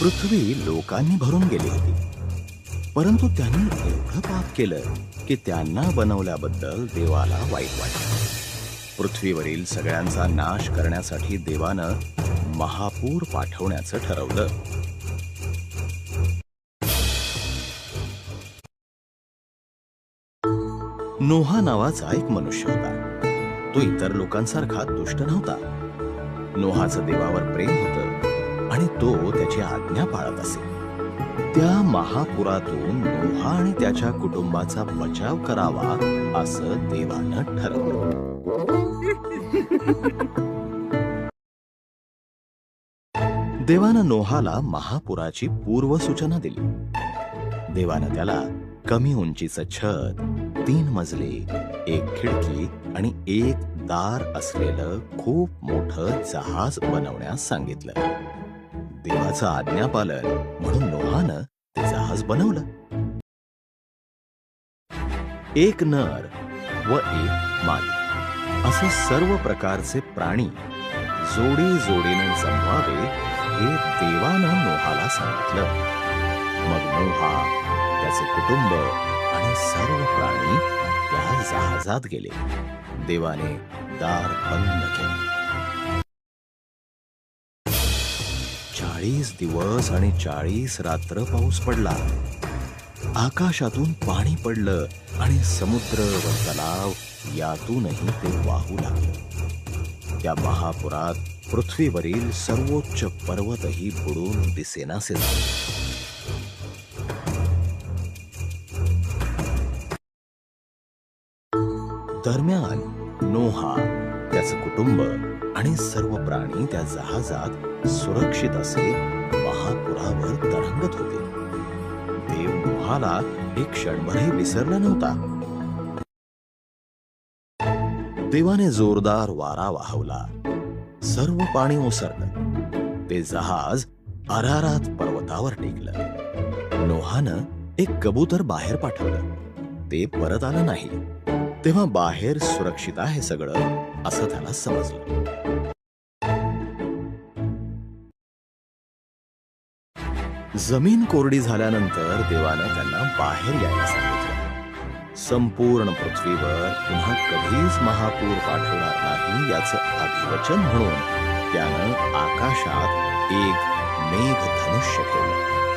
पृथ्वी लोकांनी भरून गेली होती. परंतु त्यांनी एवढं पाप केलं की त्यांना बनवल्याबद्दल देवाला वाईट वाटलं. पृथ्वीवरील सगळ्यांचा नाश करण्यासाठी देवानं महापूर पाठवण्याचं ठरवलं. नोहा नावाचा एक मनुष्य होता. तो इतर लोकांसारखा दुष्ट नव्हता. नोहाचं देवावर प्रेम होतं. आणि तो त्याची आज्ञा पाळत असे. त्या महापुरातून नोहा आणि त्याच्या कुटुंबाचा बचाव करावा असं देवानं ठरवलं. देवानं नोहाला महापुराची पूर्व सूचना दिली. देवानं त्याला कमी उंचीचं छत तीन मजले एक खिडकी आणि एक दार असलेलं खूप मोठं जहाज बनवण्यास सांगितलं. देवाचं आज्ञापालन म्हणून नोहानं ते जहाज बनवलं. एक नर व एक मादी असे सर्व प्रकारचे प्राणी जोडी जोडीने जमवावे हे देवानं नोहाला सांगितलं. मग नोहा त्याचे कुटुंब आणि सर्व प्राणी त्या जहाजात गेले. देवाने दार बंद केले. चाळीस दिवस आणि चाळीस रात्र पाऊस पडला. आकाशातून पाणी पडलं आणि समुद्र व तलाव यातूनही ते वाहू लागलं. त्या महापुरात पृथ्वीवरील सर्वोच्च पर्वतही बुडून दिसेनासे झाले दरम्यान नोहा त्याचं कुटुंब आणि सर्व प्राणी त्या जहाजात सुरक्षित असे महापुरावर तरंगत होते. देव नोहाला एक क्षणभरही विसरला नव्हता. देवाने जोरदार वारा वाहवला. सर्व पाणी ओसरलं. ते जहाज अरारात पर्वतावर टेकलं. नोहानं एक कबूतर बाहेर पाठवलं. ते परत आलं नाही. तेव्हा बाहेर सुरक्षित आहे सगळं. असं त्याला समजलं. जमीन कोरडी झाल्यानंतर देवानं त्यांना बाहेर यायला सांगितलं. संपूर्ण पृथ्वीवर पुन्हा कधीच महापूर पाठवणार नाही याचं अभिवचन म्हणून त्यानं आकाशात एक मेघ धनुष्य ठेवलं